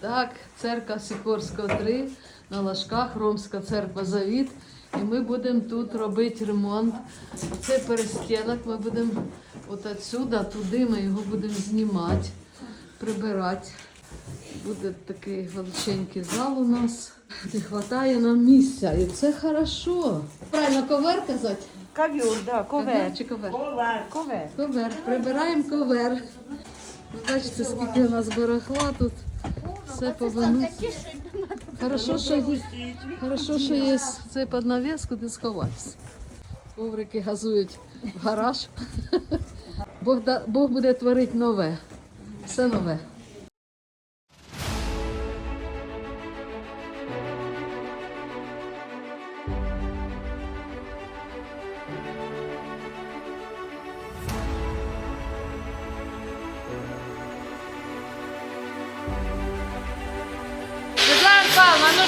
так, церква Сікорського 3 на Лашках, Ромська церква Завіт. І ми будемо тут робити ремонт. Це перестінок ми будемо от отсюда, туди ми його будемо знімати, прибирати. Буде такий величенький зал у нас. Не вистачає нам місця. І це хорошо. Правильно ковер казати? Ковер, да, ковер. Чи ковер? Ковер. Ковер. Прибираємо ковер. Ви Бачите, скільки у нас барахла тут. Все повинно. Хорошо, що є, хорошо, що є цей поднавес, куди сховатися. Коврики газують в гараж. Бог, да- Бог буде творити нове. Все нове.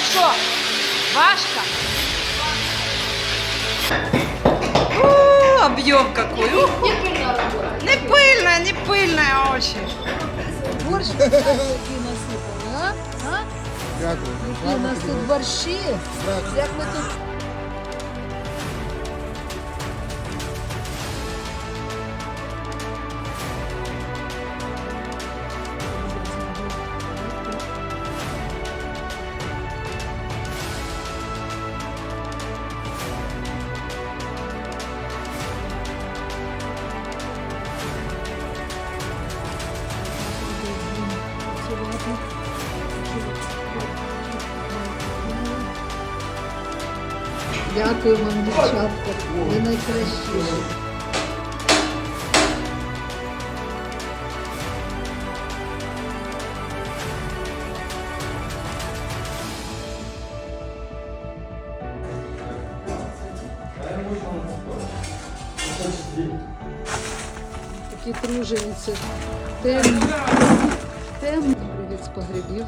Павловна, ну что, Вашка? У, объем какой. Ух, не пыльная, не пыльная очень. Борщ який насипали, а? а? Дякую. Які у нас тут борщі. Як ми тут Дякую вам, дівчатка. Ви найкращіші. Такі тружениці. Темні. Темні. З погребів.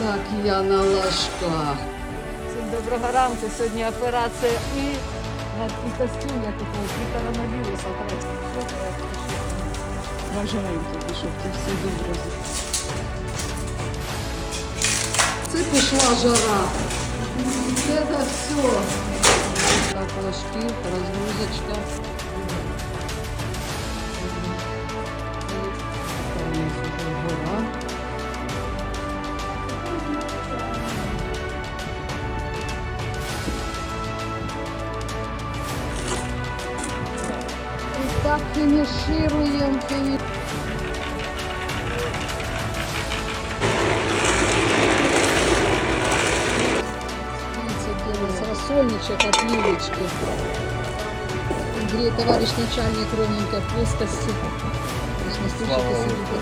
Так я на ложках. Всім доброго ранку. Сьогодні операція і, і костюм я купила при коронавірусу. Бажаємо тобі, щоб ти все добре. Це пішла жара. Это все. Так, ложки, разгрузочка. Там у нас уже гора. І так фінішируємо. фіні- рассольничек от. Андрей, товарищ начальник ровненько плоскости.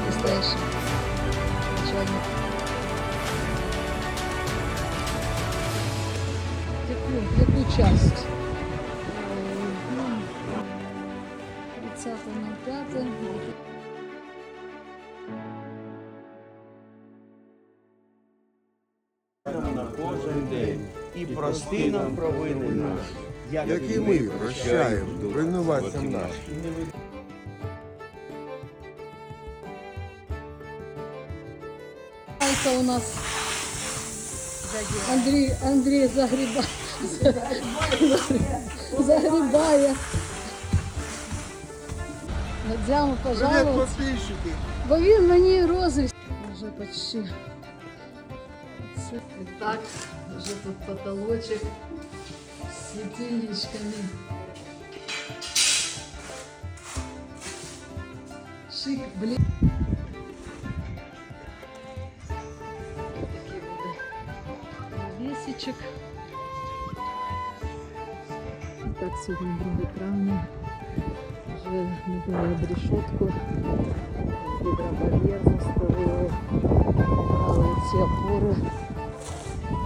Настоящий начальник. Яку, яку часть? Е, ну, 30.05. на кожен день і прости нам провини наші, Як і ми прощаємо винуватцям нашим. Это у нас Андрей, Андрей загреба... загребая. Надзяма, пожалуйста. Бо він мені рози. Вже почти. Так, вже тут потолочок з світильничками. Шик, блін. Такий буде навісичок. І Так, сьогодні 2 травня. Вже не було решетку. Гідробар'єр заставили. Але ці опори.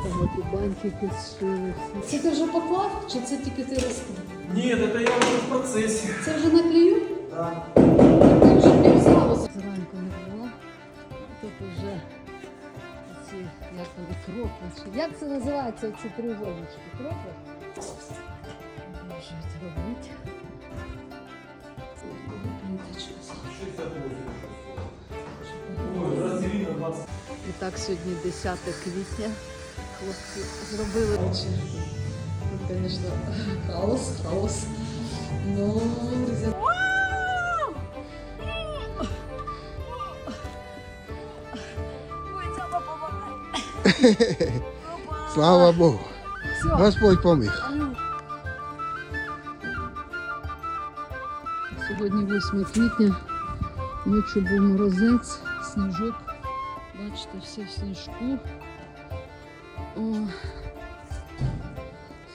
Там банки підшили. Це ти вже поклав? Чи це тільки ти розклав? Нет, это я уже в процессе. Це вже наклею? Да. Зранку не було. Тут уже ці, як вони, кропи. Як це називається, ці треугольнички? Кропи? Продовжують робити. І так, сьогодні 10 квітня. Хлопці зробили очі. Тут, звісно, хаос, хаос. Ну, друзі. Слава Богу. Господь поміг. Сьогодні 8 квітня, ночі був морозець, сніжок. Бачите, все в сніжку. О,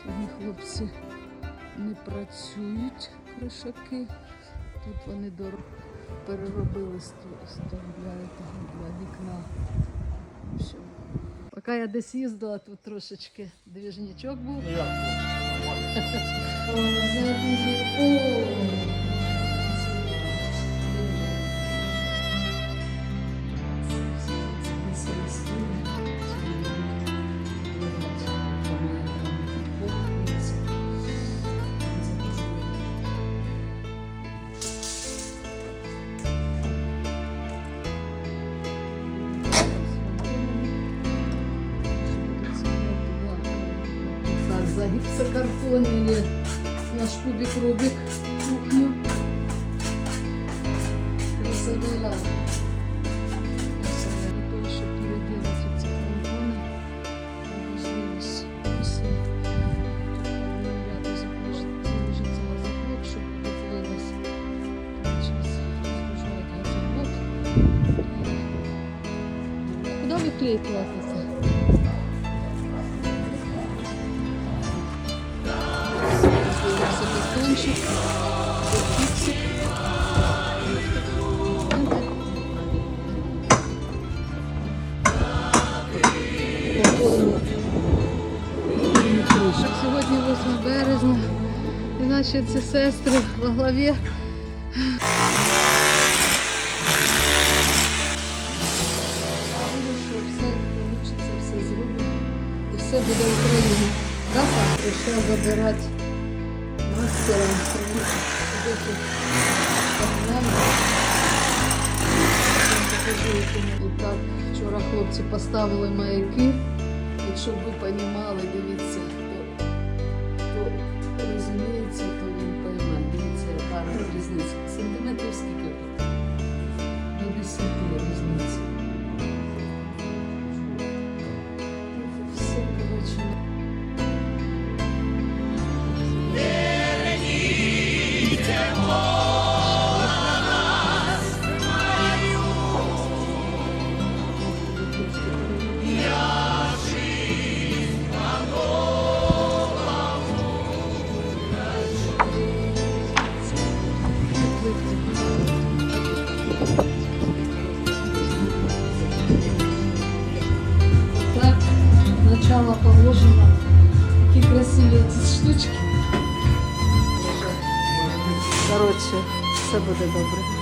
сьогодні хлопці не працюють, кришаки. Тут вони дор... переробили для, для вікна. Поки я десь їздила, тут трошечки двіжнячок був. Так, гипсокартон или наш кубик-рубик кухню. Красота. Куда вы клей платите? Фиксик. Сьогодні 8 березня, і наші ці сестри во главі. Все буде Україна. Саш? Прийшла забирати вчора хлопці поставили маяки. Щоб ви розуміли, дивіться, хто, хто розуміється, то він пойме. Дивіться, яка різниця. Сантиметрів скільки? До 10 різниця. Все буде добре.